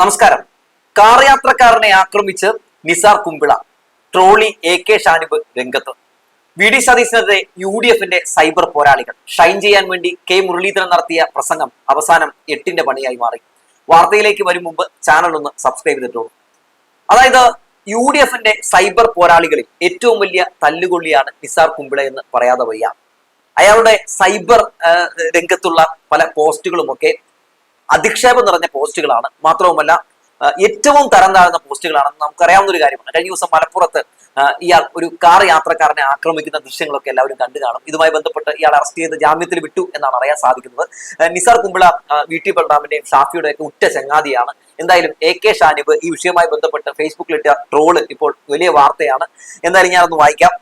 നമസ്കാരം. കാർ യാത്രക്കാരനെ ആക്രമിച്ച് നിസാർ കുമ്പിള ട്രോളി എ കെ ഷാനിബ് രംഗത്ത്. വി ഡി സതീശനെതിരെ യു ഡി എഫിന്റെ സൈബർ പോരാളികൾ ഷൈൻ ചെയ്യാൻ വേണ്ടി കെ മുരളീധരൻ നടത്തിയ പ്രസംഗം അവസാനം എട്ടിന്റെ പണിയായി മാറി. വാർത്തയിലേക്ക് വരും മുമ്പ് ചാനൽ ഒന്ന് സബ്സ്ക്രൈബ് ചെയ്തിട്ടുള്ളൂ അതായത് യു ഡി എഫിന്റെ സൈബർ പോരാളികളിൽ ഏറ്റവും വലിയ തല്ലുകൊള്ളിയാണ് നിസാർ കുമ്പിള എന്ന് പറയാതെ വയ്യ. അയാളുടെ സൈബർ രംഗത്തുള്ള പല പോസ്റ്റുകളുമൊക്കെ അധിക്ഷേപം നിറഞ്ഞ പോസ്റ്റുകളാണ്. മാത്രവുമല്ല ഏറ്റവും തരം താഴ്ന്ന പോസ്റ്റുകളാണെന്ന് നമുക്കറിയാവുന്ന ഒരു കാര്യമാണ്. കഴിഞ്ഞ ദിവസം മലപ്പുറത്ത് ഇയാൾ ഒരു കാർ യാത്രക്കാരനെ ആക്രമിക്കുന്ന ദൃശ്യങ്ങളൊക്കെ എല്ലാവരും കണ്ടു കാണും. ഇതുമായി ബന്ധപ്പെട്ട് ഇയാൾ അറസ്റ്റ് ചെയ്ത് ജാമ്യത്തിൽ വിട്ടു എന്നാണ് അറിയാൻ സാധിക്കുന്നത്. നിസാർ കുമ്പിള വി ടി ബൽറാമിന്റെയും ഷാഫിയുടെ ഒക്കെ ഉറ്റ ചങ്ങാതിയാണ്. എന്തായാലും എ കെ ഷാനിബ് ഈ വിഷയവുമായി ബന്ധപ്പെട്ട് ഫേസ്ബുക്കിലിട്ട ട്രോൾ ഇപ്പോൾ വലിയ വാർത്തയാണ്. എന്തായാലും ഞാനൊന്ന് വായിക്കാം.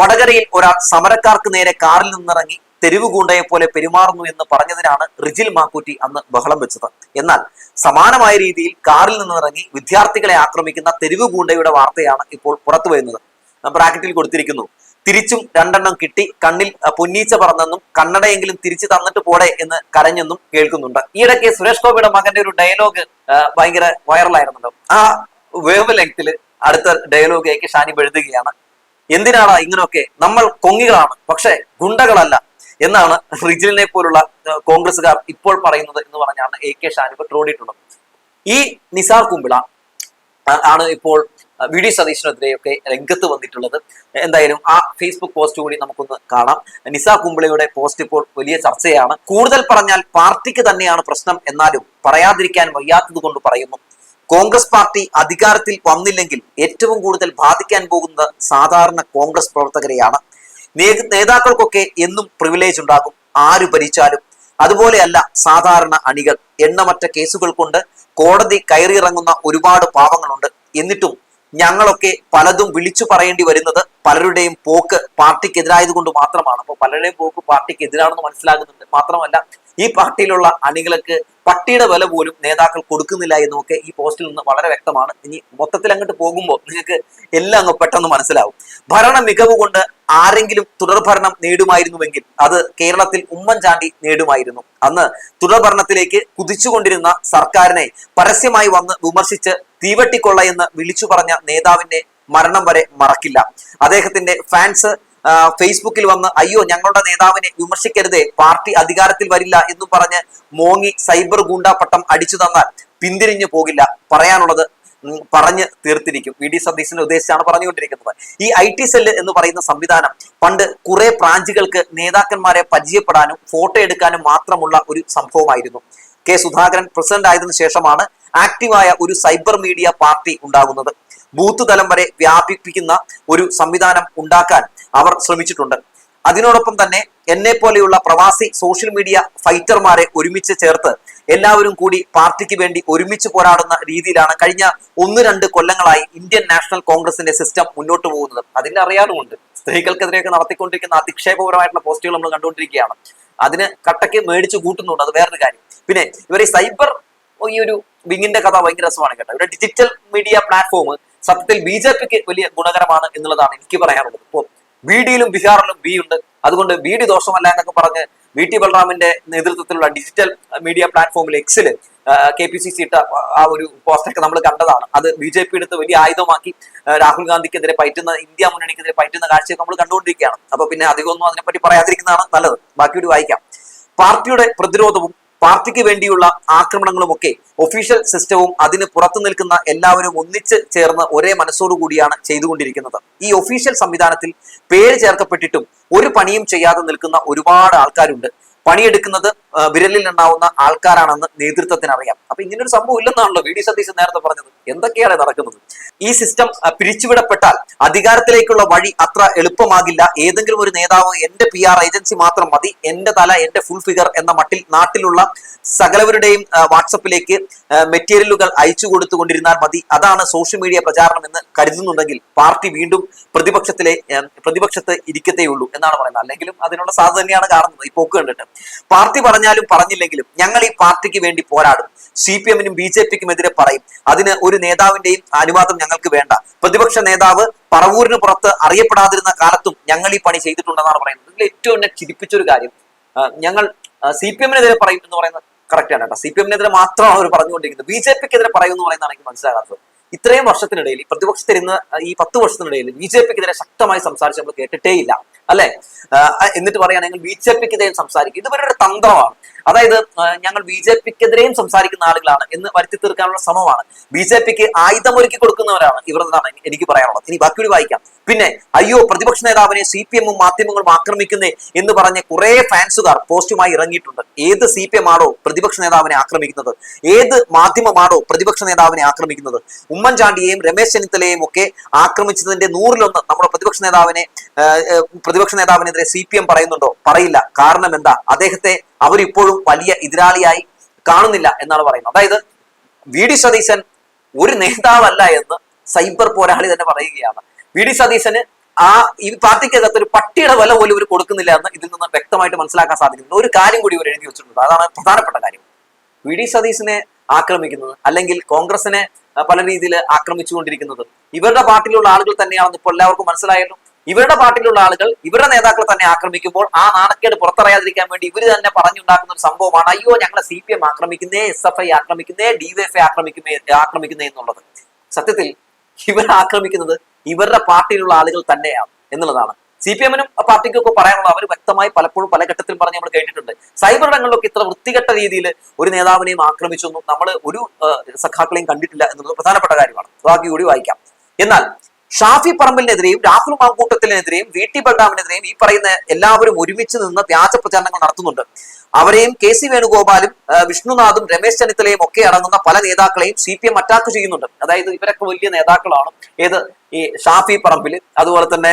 വടകരയിൽ ഒരാൾ സമരക്കാർക്ക് നേരെ കാറിൽ നിന്നിറങ്ങി തെരുവ് ഗൂണ്ടയെ പോലെ പെരുമാറുന്നു എന്ന് പറഞ്ഞതിനാണ് റിജിൽ മാക്കൂറ്റി അന്ന് ബഹളം വെച്ചത്. എന്നാൽ സമാനമായ രീതിയിൽ കാറിൽ നിന്നിറങ്ങി വിദ്യാർത്ഥികളെ ആക്രമിക്കുന്ന തെരുവ് ഗൂണ്ടയുടെ വാർത്തയാണ് ഇപ്പോൾ പുറത്തു വരുന്നത്. ബ്രാക്കറ്റിൽ കൊടുത്തിരിക്കുന്നു. തിരിച്ചും രണ്ടെണ്ണം കിട്ടി. കണ്ണിൽ പൊന്നീച്ച പറന്നെന്നും കണ്ണടയെങ്കിലും തിരിച്ചു തന്നിട്ട് പോടെ എന്ന് കരഞ്ഞെന്നും കേൾക്കുന്നുണ്ട്. ഈയിടയ്ക്ക് സുരേഷ് ഗോപിയുടെ മകന്റെ ഒരു ഡയലോഗ് ഭയങ്കര വൈറലായിരുന്നല്ലോ. ആ വേവ് ലെങ്തിൽ അടുത്ത ഡയലോഗ് ഷാനി എഴുതുകയാണ്. എന്തിനാണ് ഇങ്ങനെയൊക്കെ നമ്മൾ കൊങ്ങികളാണ്. പക്ഷെ ഗുണ്ടകളല്ല. എന്നാണ് റിജിലിനെ പോലുള്ള കോൺഗ്രസ്സുകാർ ഇപ്പോൾ പറയുന്നത് എന്ന് പറഞ്ഞാണ് എ കെ ഷാനിബ് ട്രോളിയിട്ടുള്ളത് ഈ നിസാർ കുമ്പിള ആണ് ഇപ്പോൾ വി ഡി സതീശനെതിരെയൊക്കെ രംഗത്ത് വന്നിട്ടുള്ളത്. എന്തായാലും ആ ഫേസ്ബുക്ക് പോസ്റ്റ് കൂടി നമുക്കൊന്ന് കാണാം. നിസാ കുമ്പിളയുടെ പോസ്റ്റ് ഇപ്പോൾ വലിയ ചർച്ചയാണ്. കൂടുതൽ പറഞ്ഞാൽ പാർട്ടിക്ക് തന്നെയാണ് പ്രശ്നം എന്നാലും പറയാതിരിക്കാൻ വയ്യാത്തത് കൊണ്ട് പറയുന്നു. കോൺഗ്രസ് പാർട്ടി അധികാരത്തിൽ വന്നില്ലെങ്കിൽ ഏറ്റവും കൂടുതൽ ബാധിക്കാൻ പോകുന്നത് സാധാരണ കോൺഗ്രസ് പ്രവർത്തകരെയാണ്. നേതാക്കൾക്കൊക്കെ എന്നും പ്രിവിലേജ് ഉണ്ടാകും. ആര് ഭരിച്ചാലും. അതുപോലെയല്ല സാധാരണ അണികൾ. എണ്ണമറ്റ കേസുകൾ കൊണ്ട് കോടതി കയറിയിറങ്ങുന്ന ഒരുപാട് പാപങ്ങളുണ്ട്. എന്നിട്ടും ഞങ്ങളൊക്കെ പലതും വിളിച്ചു പറയേണ്ടി വരുന്നത് പലരുടെയും പോക്ക് പാർട്ടിക്കെതിരായത് കൊണ്ട് മാത്രമാണ്. അപ്പോൾ പലരുടെയും പോക്ക് പാർട്ടിക്ക് എതിരാണെന്ന് മനസ്സിലാകുന്നുണ്ട്. മാത്രമല്ല ഈ പാർട്ടിയിലുള്ള അണികൾക്ക് പട്ടിയുടെ വില പോലും നേതാക്കൾ കൊടുക്കുന്നില്ല എന്നൊക്കെ ഈ പോസ്റ്റിൽ നിന്ന് വളരെ വ്യക്തമാണ്. ഇനി മൊത്തത്തിൽ അങ്ങോട്ട് പോകുമ്പോൾ നിങ്ങൾക്ക് എല്ലാം അങ്ങ് പെട്ടെന്ന് മനസ്സിലാവും. ഭരണ മികവ് കൊണ്ട് ആരെങ്കിലും തുടർഭരണം നേടുമായിരുന്നുവെങ്കിൽ അത് കേരളത്തിൽ ഉമ്മൻചാണ്ടി നേടുമായിരുന്നു. അന്ന് തുടർഭരണത്തിലേക്ക് കുതിച്ചുകൊണ്ടിരുന്ന സർക്കാരിനെ പരസ്യമായി വന്ന് വിമർശിച്ച് തീവട്ടിക്കൊള്ളയെന്ന് വിളിച്ചു പറഞ്ഞ നേതാവിന്റെ മരണം വരെ മറക്കില്ല. അദ്ദേഹത്തിന്റെ ഫാൻസ് ഫേസ്ബുക്കിൽ വന്ന് അയ്യോ ഞങ്ങളുടെ നേതാവിനെ വിമർശിക്കരുതേ പാർട്ടി അധികാരത്തിൽ വരില്ല എന്ന് പറഞ്ഞ് മോങ്ങി സൈബർ ഗൂണ്ടാ പട്ടം അടിച്ചു തന്നാൽ പിന്തിരിഞ്ഞു പോകില്ല. പറയാനുള്ളത് പറഞ്ഞ് തീർത്തിരിക്കും. വി. ഡി. സതീശനെ ഉദ്ദേശിച്ചാണ് പറഞ്ഞുകൊണ്ടിരിക്കുന്നത്. ഈ ഐ ടി സെല്ല് എന്ന് പറയുന്ന സംവിധാനം പണ്ട് കുറെ ബ്രാഞ്ചുകൾക്ക് നേതാക്കന്മാരെ പരിചയപ്പെടാനും ഫോട്ടോ എടുക്കാനും മാത്രമുള്ള ഒരു സംഭവമായിരുന്നു. കെ. സുധാകരൻ പ്രസിഡന്റ് ആയതിനു ശേഷമാണ് ആക്റ്റീവായ ഒരു സൈബർ മീഡിയ പാർട്ടി ഉണ്ടാകുന്നത്. ബൂത്ത് തലം വരെ വ്യാപിപ്പിക്കുന്ന ഒരു സംവിധാനം ഉണ്ടാക്കാൻ അവർ ശ്രമിച്ചിട്ടുണ്ട്. അതിനോടൊപ്പം തന്നെ എന്നെ പോലെയുള്ള പ്രവാസി സോഷ്യൽ മീഡിയ ഫൈറ്റർമാരെ ഒരുമിച്ച് ചേർത്ത് എല്ലാവരും കൂടി പാർട്ടിക്ക് വേണ്ടി ഒരുമിച്ച് പോരാടുന്ന രീതിയിലാണ് കഴിഞ്ഞ ഒന്ന് രണ്ട് കൊല്ലങ്ങളായി ഇന്ത്യൻ നാഷണൽ കോൺഗ്രസിന്റെ സിസ്റ്റം മുന്നോട്ട് പോകുന്നത്. അതിന്റെ അറിയാറുമുണ്ട് സ്ത്രീകൾക്കെതിരെയൊക്കെ നടത്തിക്കൊണ്ടിരിക്കുന്ന അധിക്ഷേപപരമായിട്ടുള്ള പോസ്റ്റുകൾ നമ്മൾ കണ്ടുകൊണ്ടിരിക്കുകയാണ്. അതിന് കട്ടയ്ക്ക് മേടിച്ചു കൂട്ടുന്നുണ്ട്. അത് വേറൊരു കാര്യം. പിന്നെ ഇവർ ഈ സൈബർ ഈ ഒരു വിങ്ങിന്റെ കഥ ഭയങ്കര രസമാണ് കേട്ടോ. ഇവരുടെ ഡിജിറ്റൽ മീഡിയ പ്ലാറ്റ്ഫോം സത്യത്തിൽ ബി ജെ പിക്ക് വലിയ ഗുണകരമാണ് എന്നുള്ളതാണ് എനിക്ക് പറയാനുള്ളത്. ഇപ്പോൾ ബി ഡിയിലും ബീഹാറിലും ബി ഉണ്ട്. അതുകൊണ്ട് ബി ഡി ദോഷമല്ല എന്നൊക്കെ പറഞ്ഞ് വി ടി ബൽറാമിന്റെ നേതൃത്വത്തിലുള്ള ഡിജിറ്റൽ മീഡിയ പ്ലാറ്റ്ഫോമിൽ എക്സിൽ കെ പി സി സി ഇട്ട ആ ഒരു പോസ്റ്റൊക്കെ നമ്മൾ കണ്ടതാണ്. അത് ബി ജെ പി എടുത്ത് വലിയ ആയുധമാക്കി രാഹുൽ ഗാന്ധിക്കെതിരെ പയറ്റുന്ന ഇന്ത്യ മുന്നണിക്കെതിരെ പയറ്റുന്ന കാഴ്ചയൊക്കെ നമ്മൾ കണ്ടുകൊണ്ടിരിക്കുകയാണ്. അപ്പൊ പിന്നെ അധികമൊന്നും അതിനെപ്പറ്റി പറയാതിരിക്കുന്നതാണ് നല്ലത്. ബാക്കിയോട് വായിക്കാം. പാർട്ടിയുടെ പ്രതിരോധവും പാർട്ടിക്ക് വേണ്ടിയുള്ള ആക്രമണങ്ങളുമൊക്കെ ഒഫീഷ്യൽ സിസ്റ്റവും അതിന് പുറത്തു നിൽക്കുന്ന എല്ലാവരും ഒന്നിച്ച് ചേർന്ന് ഒരേ മനസ്സോടുകൂടിയാണ് ചെയ്തുകൊണ്ടിരിക്കുന്നത്. ഈ ഒഫീഷ്യൽ സംവിധാനത്തിൽ പേര് ചേർക്കപ്പെട്ടിട്ടും ഒരു പണിയും ചെയ്യാതെ നിൽക്കുന്ന ഒരുപാട് ആൾക്കാരുണ്ട്. പണിയെടുക്കുന്നത് വിരലിൽ ഉണ്ടാവുന്ന ആൾക്കാരാണെന്ന് നേതൃത്വത്തിന് അറിയാം അപ്പൊ ഇങ്ങനൊരു സംഭവം ഇല്ലെന്നാണല്ലോ വി ഡി സതീശൻ നേരത്തെ പറഞ്ഞത്. എന്തൊക്കെയാണ് നടക്കുന്നത്? ഈ സിസ്റ്റം പിരിച്ചുവിടപ്പെട്ടാൽ അധികാരത്തിലേക്കുള്ള വഴി അത്ര എളുപ്പമാകില്ല. ഏതെങ്കിലും ഒരു നേതാവ് എന്റെ പി ആർ ഏജൻസി മാത്രം മതി. എന്റെ തല എന്റെ ഫുൾ ഫിഗർ എന്ന മട്ടിൽ നാട്ടിലുള്ള സകലവരുടെയും വാട്സപ്പിലേക്ക് മെറ്റീരിയലുകൾ അയച്ചു കൊടുത്തുകൊണ്ടിരുന്നാൽ മതി. അതാണ് സോഷ്യൽ മീഡിയ പ്രചാരണം എന്ന് കരുതുന്നുണ്ടെങ്കിൽ പാർട്ടി വീണ്ടും പ്രതിപക്ഷത്തിലെ പ്രതിപക്ഷത്ത് ഇരിക്കത്തേയുള്ളൂ എന്നാണ് പറയുന്നത്. അല്ലെങ്കിലും അതിനുള്ള സാധ്യത തന്നെയാണ് കാണുന്നത്. ഈ പോക്ക് കണ്ടിട്ട്. പാർട്ടി പറഞ്ഞാലും പറഞ്ഞില്ലെങ്കിലും ഞങ്ങൾ ഈ പാർട്ടിക്ക് വേണ്ടി പോരാടും. സി പി എമ്മിനും ബി ജെ പിക്കും എതിരെ പറയും. അതിന് ഒരു നേതാവിന്റെയും അനുവാദം ഞങ്ങൾക്ക് വേണ്ട. പ്രതിപക്ഷ നേതാവ് പറവൂരിന് പുറത്ത് അറിയപ്പെടാതിരുന്ന കാലത്തും ഞങ്ങൾ ഈ പണി ചെയ്തിട്ടുണ്ടെന്നാണ് പറയുന്നത്. ഇതിൽ ഏറ്റവും എന്നെ ചിരിപ്പിച്ചൊരു കാര്യം ഞങ്ങൾ സി പി എമ്മിനെതിരെ പറയും എന്ന് പറയുന്നത് കറക്റ്റ് ആണ് കേട്ടോ. സി പി എമ്മിനെതിരെ മാത്രമാണ് അവർ പറഞ്ഞുകൊണ്ടിരിക്കുന്നത്. ബി ജെ പിക്കെതിരെ പറയുമെന്ന് പറയുന്നതാണ് എനിക്ക് മനസ്സിലാകാത്തത്. ഇത്രയും വർഷത്തിനിടയിൽ പ്രതിപക്ഷത്തിരുന്ന് ഈ പത്ത് വർഷത്തിനിടയിൽ ബി ജെ പിക്കെതിരെ ശക്തമായി സംസാരിച്ച് നമ്മൾ കേട്ടിട്ടേ ഇല്ല അല്ലെ? എന്നിട്ട് പറയുകയാണെങ്കിൽ ബി ജെ പിക്കെതിരെയും സംസാരിക്കും. ഇതുവരെ ഒരു തന്ത്രമാണ്. അതായത് ഞങ്ങൾ ബി ജെ പിക്കെതിരെയും സംസാരിക്കുന്ന ആളുകളാണ് എന്ന് വരുത്തി തീർക്കാനുള്ള ശ്രമമാണ്. ബി ജെ പിക്ക് ആയുധമൊരുക്കി കൊടുക്കുന്നവരാണ് ഇവർ എന്നാണ് എനിക്ക് പറയാനുള്ളത്. ഇനി ബാക്കി കൂടി വായിക്കാം. പിന്നെ അയ്യോ പ്രതിപക്ഷ നേതാവിനെ സി പി എമ്മും മാധ്യമങ്ങളും ആക്രമിക്കുന്നേ എന്ന് പറഞ്ഞ് കുറെ ഫാൻസുകാർ പോസ്റ്റുമായി ഇറങ്ങിയിട്ടുണ്ട്. ഏത് സി പി എം ആണോ പ്രതിപക്ഷ നേതാവിനെ ആക്രമിക്കുന്നത്? ഏത് മാധ്യമമാണോ പ്രതിപക്ഷ നേതാവിനെ ആക്രമിക്കുന്നത്? ഉമ്മൻചാണ്ടിയെയും രമേശ് ചെന്നിത്തലയെയും ഒക്കെ ആക്രമിച്ചതിന്റെ നൂറിലൊന്ന് നമ്മുടെ പ്രതിപക്ഷ നേതാവിനെ പ്രതിപക്ഷ നേതാവിനെതിരെ സി പി എം പറയുന്നുണ്ടോ? പറയില്ല. കാരണം എന്താ? അദ്ദേഹത്തെ അവരിപ്പോഴും വലിയ എതിരാളിയായി കാണുന്നില്ല എന്നാണ് പറയുന്നത്. അതായത് വി ഡി സതീശൻ ഒരു നേതാവല്ല എന്ന് സൈബർ പോരാളി തന്നെ പറയുകയാണ്. വി ഡി സതീശന് ആ ഈ പാർട്ടിക്കകത്ത് ഒരു പട്ടിയുടെ വില പോലും ഇവർ കൊടുക്കുന്നില്ല എന്ന് ഇതിൽ നിന്ന് വ്യക്തമായിട്ട് മനസ്സിലാക്കാൻ സാധിക്കുന്നു ഒരു കാര്യം കൂടി ഇവർ എഴുതി വെച്ചിട്ടുണ്ട്. അതാണ് പ്രധാനപ്പെട്ട കാര്യം. വി ഡി സതീശനെ ആക്രമിക്കുന്നത് അല്ലെങ്കിൽ കോൺഗ്രസിനെ പല രീതിയിൽ ആക്രമിച്ചുകൊണ്ടിരിക്കുന്നത് ഇവരുടെ പാർട്ടിയിലുള്ള ആളുകൾ തന്നെയാണെന്ന് ഇപ്പോൾ എല്ലാവർക്കും മനസ്സിലായല്ലോ. ഇവരുടെ പാർട്ടിയിലുള്ള ആളുകൾ ഇവരുടെ നേതാക്കളെ തന്നെ ആക്രമിക്കുമ്പോൾ ആ നാണക്കേട് പുറത്തറിയാതിരിക്കാൻ വേണ്ടി ഇവർ തന്നെ പറഞ്ഞുണ്ടാക്കുന്ന ഒരു സംഭവമാണ് അയ്യോ ഞങ്ങളെ സി പി എം ആക്രമിക്കുന്നേ എസ് എഫ് ഐ ആക്രമിക്കുന്നേ ഡിവൈഎഫ് ആക്രമിക്കുന്നേ ആക്രമിക്കുന്നേ എന്നുള്ളത്. സത്യത്തിൽ ഇവർ ആക്രമിക്കുന്നത് ഇവരുടെ പാർട്ടിയിലുള്ള ആളുകൾ തന്നെയാണ് എന്നുള്ളതാണ്. സി പി എമ്മിനും പാർട്ടിക്കും ഒക്കെ പറയാനുള്ള അവർ വ്യക്തമായി പലപ്പോഴും പല ഘട്ടത്തിൽ പറഞ്ഞ് നമ്മൾ കേട്ടിട്ടുണ്ട്. സൈബർ ഇടങ്ങളിലൊക്കെ ഇത്ര വൃത്തികെട്ട രീതിയിൽ ഒരു നേതാവിനെയും ആക്രമിച്ചൊന്നും നമ്മൾ ഒരു സഖാക്കളെയും കണ്ടിട്ടില്ല എന്നുള്ളത് പ്രധാനപ്പെട്ട കാര്യമാണ്. ബാക്കി കൂടി വായിക്കാം. എന്നാൽ ഷാഫി പറമ്പലിനെതിരെയും രാഹുൽ മാങ്കൂട്ടത്തിനെതിരെയും വി ടി ബൽറാമിനെതിരെയും ഈ പറയുന്ന എല്ലാവരും ഒരുമിച്ച് നിന്ന് വ്യാജ പ്രചാരണങ്ങൾ നടത്തുന്നുണ്ട്. അവരെയും കെ സി വേണുഗോപാലും വിഷ്ണുനാഥും രമേശ് ചെന്നിത്തലയും ഒക്കെ അടങ്ങുന്ന പല നേതാക്കളെയും സി പി എം അറ്റാക്ക് ചെയ്യുന്നുണ്ട്. അതായത് ഇവരൊക്കെ വലിയ നേതാക്കളാണ്. ഏത് ഈ ഷാഫി പറമ്പിൽ അതുപോലെ തന്നെ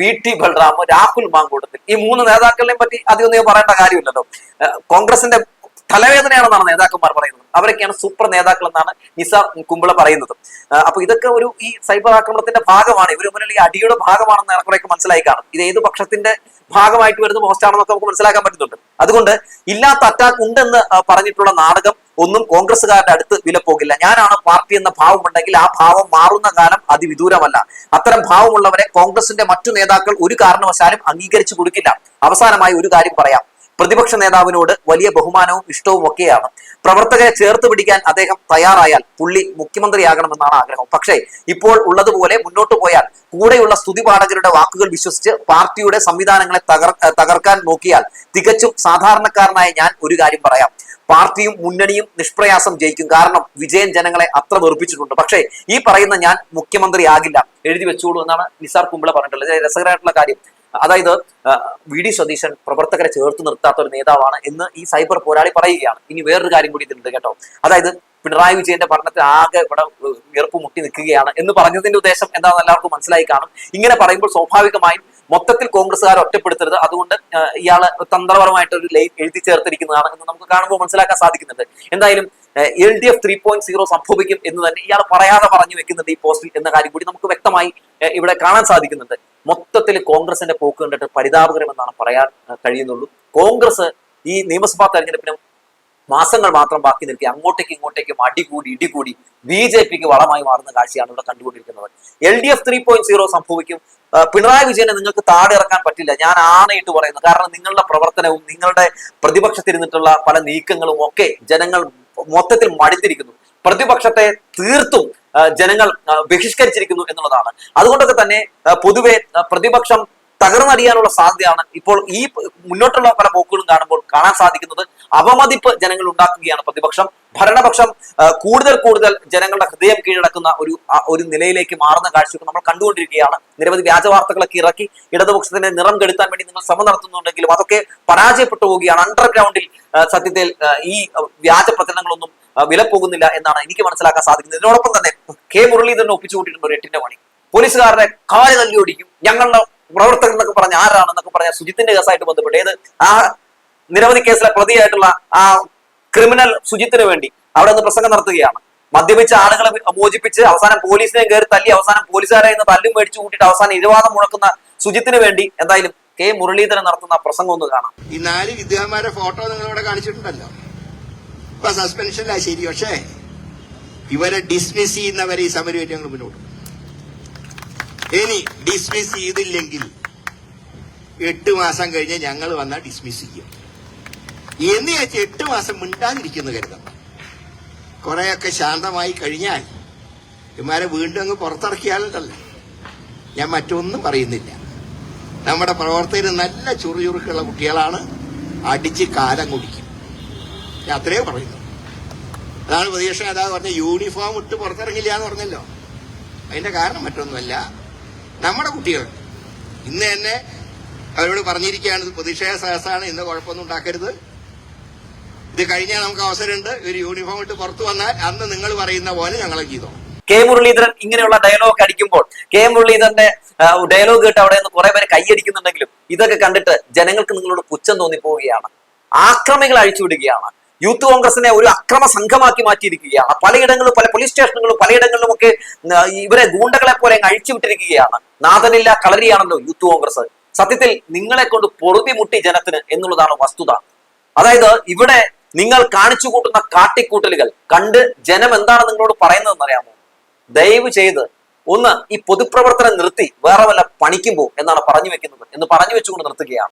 വി ടി ബൽറാം രാഹുൽ മാങ്കൂട്ടത്തിൽ. ഈ മൂന്ന് നേതാക്കളെയും പറ്റി അധികം പറയേണ്ട കാര്യമില്ലല്ലോ. കോൺഗ്രസിന്റെ തലവേദനയാണെന്നാണ് നേതാക്കന്മാർ പറയുന്നത്. അവരൊക്കെയാണ് സൂപ്പർ നേതാക്കൾ എന്നാണ് നിസാർ കുമ്പിള പറയുന്നത്. അപ്പൊ ഇതൊക്കെ ഒരു ഈ സൈബർ ആക്രമണത്തിന്റെ ഭാഗമാണ്. ഇവർ മുന്നിൽ ഈ അടിയുടെ ഭാഗമാണെന്ന് ഏറെക്കുറെയൊക്കെ മനസ്സിലായി കാണും. ഇത് ഏത് പക്ഷത്തിന്റെ ഭാഗമായിട്ട് വരുന്ന പോസ്റ്റാണെന്നൊക്കെ നമുക്ക് മനസ്സിലാക്കാൻ പറ്റുന്നുണ്ട്. അതുകൊണ്ട് ഇല്ലാത്ത അറ്റാക്ക് ഉണ്ടെന്ന് പറഞ്ഞിട്ടുള്ള നാടകം ഒന്നും കോൺഗ്രസ്സുകാരുടെ അടുത്ത് വില പോകില്ല ഞാനാണ് പാർട്ടി എന്ന ഭാവം ഉണ്ടെങ്കിൽ ആ ഭാവം മാറുന്ന കാലം അതിവിദൂരമല്ല. അത്തരം ഭാവമുള്ളവരെ കോൺഗ്രസിന്റെ മറ്റു നേതാക്കൾ ഒരു കാരണവശാലും അംഗീകരിച്ചു കൊടുക്കില്ല. അവസാനമായി ഒരു കാര്യം പറയാം. പ്രതിപക്ഷ നേതാവിനോട് വലിയ ബഹുമാനവും ഇഷ്ടവും ഒക്കെയാണ്. പ്രവർത്തകരെ ചേർത്ത് പിടിക്കാൻ അദ്ദേഹം തയ്യാറായാൽ പുള്ളി മുഖ്യമന്ത്രിയാകണമെന്നാണ് ആഗ്രഹം. പക്ഷേ ഇപ്പോൾ ഉള്ളതുപോലെ മുന്നോട്ട് പോയാൽ കൂടെയുള്ള സ്തുതിപാഠകരുടെ വാക്കുകൾ വിശ്വസിച്ച് പാർട്ടിയുടെ സംവിധാനങ്ങളെ തകർ തകർക്കാൻ നോക്കിയാൽ തികച്ചും സാധാരണക്കാരനായ ഞാൻ ഒരു കാര്യം പറയാം. പാർട്ടിയും മുന്നണിയും നിഷ്പ്രയാസം ജയിക്കും. കാരണം വിജയൻ ജനങ്ങളെ അത്ര വെറുപ്പിച്ചിട്ടുണ്ട്. പക്ഷേ ഈ പറയുന്ന ഞാൻ മുഖ്യമന്ത്രിയാകില്ല. എഴുതി വെച്ചോളൂ എന്നാണ് നിസാർ കുമ്പിള പറഞ്ഞിട്ടുള്ളത്. രസകരമായിട്ടുള്ള കാര്യം. അതായത് വി ഡി സതീശൻ പ്രവർത്തകരെ ചേർത്ത് നിർത്താത്ത ഒരു നേതാവാണ് എന്ന് ഈ സൈബർ പോരാളി പറയുകയാണ്. ഇനി വേറൊരു കാര്യം കൂടി ഇതിലുണ്ട് കേട്ടോ. അതായത് പിണറായി വിജയന്റെ ഭരണത്തിൽ ആകെ ഇവിടെ വീർപ്പ് മുട്ടി നിൽക്കുകയാണ് എന്ന് പറഞ്ഞതിന്റെ ഉദ്ദേശം എന്താണെന്ന് എല്ലാവർക്കും മനസ്സിലായി കാണും. ഇങ്ങനെ പറയുമ്പോൾ സ്വാഭാവികമായും മൊത്തത്തിൽ കോൺഗ്രസ്സുകാർ ഒറ്റപ്പെടുത്തരുത്. അതുകൊണ്ട് ഇയാൾ തന്ത്രപരമായിട്ട് ഒരു ലൈൻ എഴുതി ചേർത്തിരിക്കുന്നതാണ് എന്ന് നമുക്ക് കാണുമ്പോൾ മനസ്സിലാക്കാൻ സാധിക്കുന്നുണ്ട്. എന്തായാലും L D F three point zero സംഭവിക്കും എന്ന് തന്നെ ഇയാൾ പറയാതെ പറഞ്ഞു വെക്കുന്നുണ്ട് ഈ പോസ്റ്റിൽ എന്ന കാര്യം കൂടി നമുക്ക് വ്യക്തമായി ഇവിടെ കാണാൻ സാധിക്കുന്നുണ്ട്. മൊത്തത്തിൽ കോൺഗ്രസിന്റെ പോക്ക് കണ്ടിട്ട് പരിതാപകരമെന്നാണ് പറയാൻ കഴിയുന്നുള്ളൂ. കോൺഗ്രസ് ഈ നിയമസഭാ തെരഞ്ഞെടുപ്പിന് മാസങ്ങൾ മാത്രം ബാക്കി നിൽക്കി അങ്ങോട്ടേക്കും ഇങ്ങോട്ടേക്കും അടികൂടി ഇടികൂടി ബി ജെ പിക്ക് വളമായി മാറുന്ന കാഴ്ചയാണ് ഇവിടെ കണ്ടുകൊണ്ടിരിക്കുന്നത്. L D F three point zero സംഭവിക്കും. പിണറായി വിജയനെ നിങ്ങൾക്ക് താടി ഇറക്കാൻ പറ്റില്ല. ഞാൻ ആണയിട്ട് പറയുന്നു. കാരണം നിങ്ങളുടെ പ്രവർത്തനവും നിങ്ങളുടെ പ്രതിപക്ഷത്തിരുന്നിട്ടുള്ള പല നീക്കങ്ങളും ഒക്കെ ജനങ്ങൾ മൊത്തത്തിൽ മടുത്തിരിക്കുന്നു പ്രതിപക്ഷത്തെ തീർത്തും ജനങ്ങൾ ബഹിഷ്കരിച്ചിരിക്കുന്നു എന്നുള്ളതാണ്. അതുകൊണ്ടൊക്കെ തന്നെ പൊതുവെ പ്രതിപക്ഷം തകർന്നടിയാനുള്ള സാധ്യതയാണ് ഇപ്പോൾ ഈ മുന്നോട്ടുള്ള പല പോക്കുകളും കാണുമ്പോൾ കാണാൻ സാധിക്കുന്നത് അവമതിപ്പ് ജനങ്ങൾ ഉണ്ടാക്കുകയാണ് പ്രതിപക്ഷം. ഭരണപക്ഷം കൂടുതൽ കൂടുതൽ ജനങ്ങളുടെ ഹൃദയം കീഴടക്കുന്ന ഒരു ഒരു നിലയിലേക്ക് മാറുന്ന കാഴ്ചയൊക്കെ നമ്മൾ കണ്ടുകൊണ്ടിരിക്കുകയാണ്. നിരവധി വ്യാജ വാർത്തകളൊക്കെ ഇറക്കി ഇടതുപക്ഷത്തിന്റെ നിറം കെടുത്താൻ വേണ്ടി നിങ്ങൾ ശ്രമം നടത്തുന്നുണ്ടെങ്കിലും അതൊക്കെ പരാജയപ്പെട്ടു പോവുകയാണ്. അണ്ടർഗ്രൗണ്ടിൽ സത്യത്തിൽ ഈ വ്യാജ പ്രചരണങ്ങളൊന്നും വില പോകുന്നില്ല എന്നാണ് എനിക്ക് മനസ്സിലാക്കാൻ സാധിക്കുന്നത്. ഇതിനോടൊപ്പം തന്നെ കെ മുരളീധരൻ ഒപ്പിച്ചു കൂട്ടിയിട്ടുണ്ട് ഒരു എട്ടിന്റെ പണി. പോലീസുകാരുടെ കാൽ തല്ലി ഓടിക്കും ഞങ്ങളുടെ പ്രവർത്തകർ എന്നൊക്കെ പറഞ്ഞ ആരാണെന്നൊക്കെ പറഞ്ഞ സുജിത്തിന്റെ കേസായിട്ട് ബന്ധപ്പെട്ട് ഏത് ആ നിരവധി കേസിലെ പ്രതിയായിട്ടുള്ള ആ ക്രിമിനൽ സുജിത്തിന് വേണ്ടി അവിടെ നിന്ന് പ്രസംഗം നടത്തുകയാണ്. മദ്യപിച്ച ആളുകളെ മോചിപ്പിച്ച് അവസാനം പോലീസിനെ കയറി തല്ലി അവസാനം പോലീസുകാരെ നിന്ന് തല്ലും മേടിച്ചു കൂട്ടിയിട്ട് അവസാനം ഇരുവാദം മുഴക്കുന്ന സുജിത്തിന് വേണ്ടി എന്തായാലും കെ മുരളീധരൻ നടത്തുന്ന പ്രസംഗം ഒന്ന് കാണാം. ഈ നാല് വിദ്വാന്മാരുടെ ഫോട്ടോ നിങ്ങളിവിടെ കാണിച്ചിട്ടുണ്ടല്ലോ. ഇപ്പൊ സസ്പെൻഷനിലായി ശരി. പക്ഷേ ഇവരെ ഡിസ്മിസ് ചെയ്യുന്നവരെ ഈ സമരം ഞങ്ങൾ മുന്നോട്ട്. ഇനി ഡിസ്മിസ് ചെയ്തില്ലെങ്കിൽ എട്ട് മാസം കഴിഞ്ഞ് ഞങ്ങൾ വന്നാൽ ഡിസ്മിസ് ചെയ്യും. എന്ന് വെച്ച് എട്ട് മാസം മിണ്ടാതിരിക്കുന്നു കരുതാം കുറെയൊക്കെ ശാന്തമായി കഴിഞ്ഞാൽ ഇമാരെ വീണ്ടും അങ്ങ് പുറത്തിറക്കിയാലുണ്ടല്ലോ. ഞാൻ മറ്റൊന്നും പറയുന്നില്ല. നമ്മുടെ പ്രവർത്തകർ നല്ല ചുറുചുറുക്കുള്ള കുട്ടികളാണ്. അടിച്ച് കാലം കുടിക്കും. ഞാൻ പറയുന്നു. അതാണ് പ്രതിപക്ഷ അതാ പറഞ്ഞ യൂണിഫോം ഇട്ട് പുറത്തിറങ്ങില്ല എന്ന് പറഞ്ഞല്ലോ. അതിന്റെ കാരണം മറ്റൊന്നുമല്ല. നമ്മുടെ കുട്ടികൾ. ഇന്ന് തന്നെ അവരോട് പറഞ്ഞിരിക്കുകയാണ് പ്രതിഷേധ സഹസാണ് ഇന്ന് കുഴപ്പമൊന്നും ഉണ്ടാക്കരുത്. ഇത് കഴിഞ്ഞാൽ നമുക്ക് അവസരമുണ്ട് ഒരു യൂണിഫോം ഇട്ട് പുറത്തു വന്നാൽ അന്ന് നിങ്ങൾ പറയുന്ന പോലെ ഞങ്ങൾ ചെയ്തോ കെ മുരളീധരൻ ഇങ്ങനെയുള്ള ഡയലോഗ് അടിക്കുമ്പോൾ കെ മുരളീധരന്റെ ഡയലോഗ് കേട്ട് അവിടെ നിന്ന് കുറെ പേര് കൈയടിക്കുന്നുണ്ടെങ്കിലും ഇതൊക്കെ കണ്ടിട്ട് ജനങ്ങൾക്ക് നിങ്ങളോട് പുച്ഛം തോന്നിപ്പോവുകയാണ്. ആക്രമികൾ അഴിച്ചുവിടുകയാണ്. യൂത്ത് കോൺഗ്രസിനെ ഒരു അക്രമ സംഘമാക്കി മാറ്റിയിരിക്കുകയാണ്. പലയിടങ്ങളിലും പല പോലീസ് സ്റ്റേഷനുകളും പലയിടങ്ങളിലും ഒക്കെ ഇവരെ ഗൂണ്ടകളെ പോലെ അഴിച്ചു വിട്ടിരിക്കുകയാണ്. നാഥനില്ല കളരിയാണല്ലോ യൂത്ത് കോൺഗ്രസ്. സത്യത്തിൽ നിങ്ങളെ കൊണ്ട് പൊറുതി മുട്ടി ജനത്തിന് എന്നുള്ളതാണ് വസ്തുത. അതായത് ഇവിടെ നിങ്ങൾ കാണിച്ചു കൂട്ടുന്ന കാട്ടിക്കൂട്ടലുകൾ കണ്ട് ജനം എന്താണ് നിങ്ങളോട് പറയുന്നതെന്ന് അറിയാമോ? ദയവ് ചെയ്ത് ഒന്ന് ഈ പൊതുപ്രവർത്തനം നിർത്തി വേറെ വല്ല പണിക്കും പോകും എന്നാണ് പറഞ്ഞു വെക്കുന്നത് എന്ന് പറഞ്ഞു വെച്ചുകൊണ്ട് നിർത്തുകയാണ്.